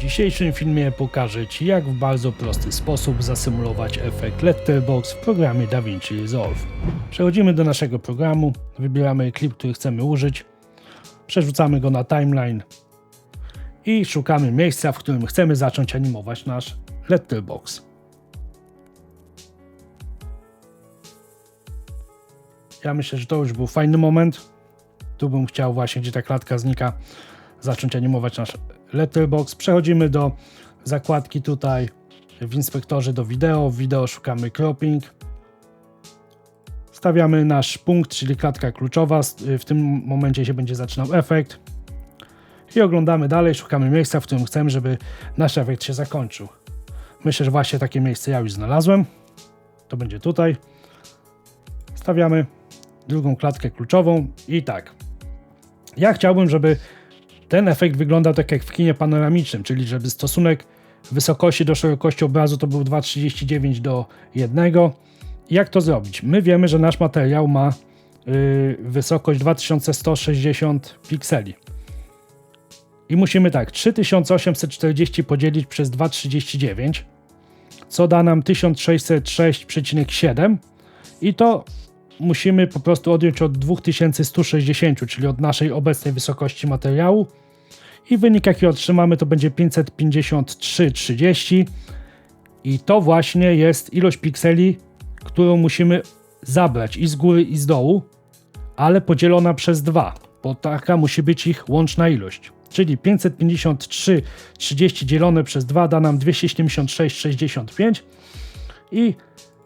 W dzisiejszym filmie pokażę Ci, jak w bardzo prosty sposób zasymulować efekt Letterbox w programie DaVinci Resolve. Przechodzimy do naszego programu, wybieramy klip, który chcemy użyć, przerzucamy go na timeline i szukamy miejsca, w którym chcemy zacząć animować nasz Letterbox. Ja myślę, że to już był fajny moment. Tu bym chciał właśnie, gdzie ta klatka znika, zacząć animować nasz letterbox. Przechodzimy do zakładki tutaj w inspektorze do wideo. W wideo szukamy cropping. Stawiamy nasz punkt, czyli klatka kluczowa. W tym momencie się będzie zaczynał efekt. I oglądamy dalej, szukamy miejsca, w którym chcemy, żeby nasz efekt się zakończył. Myślę, że właśnie takie miejsce ja już znalazłem. To będzie tutaj. Stawiamy drugą klatkę kluczową i tak. Ja chciałbym, żeby ten efekt wyglądał tak jak w kinie panoramicznym, czyli żeby stosunek wysokości do szerokości obrazu to był 2,39 do 1. Jak to zrobić? My wiemy, że nasz materiał ma yy, wysokość 2160 pikseli. I musimy tak, 3840 podzielić przez 2,39, co da nam 1606,7 i to musimy po prostu odjąć od 2160, czyli od naszej obecnej wysokości materiału. I wynik, jaki otrzymamy, to będzie 553,30. I to właśnie jest ilość pikseli, którą musimy zabrać i z góry, i z dołu, ale podzielona przez 2, bo taka musi być ich łączna ilość. Czyli 553,30 dzielone przez 2 da nam 276,65 i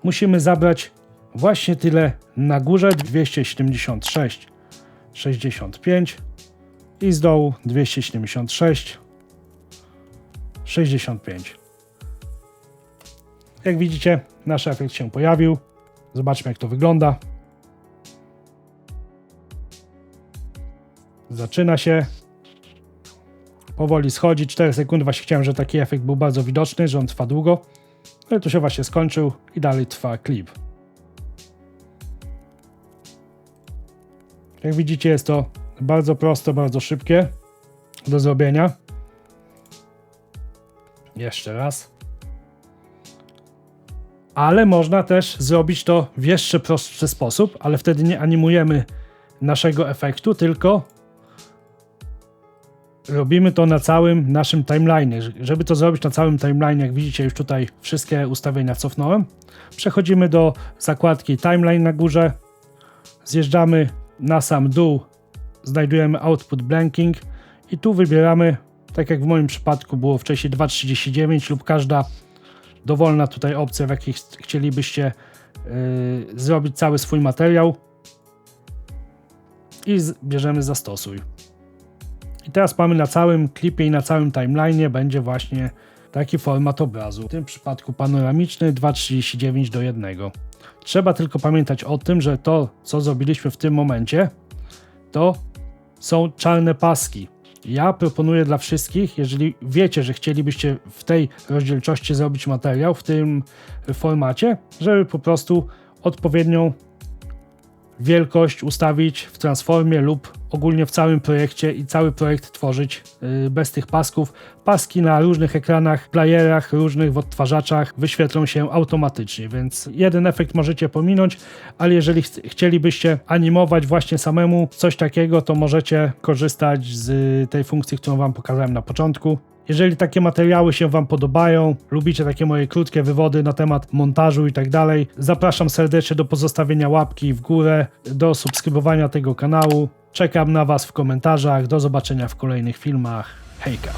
musimy zabrać Właśnie tyle na górze 276 65 i z dołu 276 65. Jak widzicie, nasz efekt się pojawił. Zobaczmy, jak to wygląda. Zaczyna się. Powoli schodzi. 4 sekundy. Właśnie chciałem, że taki efekt był bardzo widoczny, że on trwa długo. Ale to się właśnie skończył i dalej trwa klip. Jak widzicie, jest to bardzo proste, bardzo szybkie do zrobienia. Jeszcze raz. Ale można też zrobić to w jeszcze prostszy sposób, ale wtedy nie animujemy naszego efektu, tylko robimy to na całym naszym timeline. Żeby to zrobić na całym timeline, jak widzicie, już tutaj wszystkie ustawienia cofnąłem. Przechodzimy do zakładki timeline na górze, zjeżdżamy na sam dół znajdujemy output blanking i tu wybieramy, tak jak w moim przypadku było wcześniej 2.39 lub każda dowolna tutaj opcja, w jakiej chcielibyście yy, zrobić cały swój materiał i bierzemy zastosuj. I teraz mamy na całym klipie i na całym timeline będzie właśnie taki format obrazu. W tym przypadku panoramiczny 2.39 do 1. Trzeba tylko pamiętać o tym, że to, co zrobiliśmy w tym momencie, to są czarne paski. Ja proponuję dla wszystkich, jeżeli wiecie, że chcielibyście w tej rozdzielczości zrobić materiał, w tym formacie, żeby po prostu odpowiednią wielkość ustawić w transformie lub ogólnie w całym projekcie i cały projekt tworzyć y, bez tych pasków. Paski na różnych ekranach, playerach, różnych odtwarzaczach wyświetlą się automatycznie, więc jeden efekt możecie pominąć, ale jeżeli ch chcielibyście animować właśnie samemu coś takiego, to możecie korzystać z tej funkcji, którą Wam pokazałem na początku. Jeżeli takie materiały się Wam podobają, lubicie takie moje krótkie wywody na temat montażu i tak dalej, zapraszam serdecznie do pozostawienia łapki w górę, do subskrybowania tego kanału. Czekam na Was w komentarzach. Do zobaczenia w kolejnych filmach. Hejka!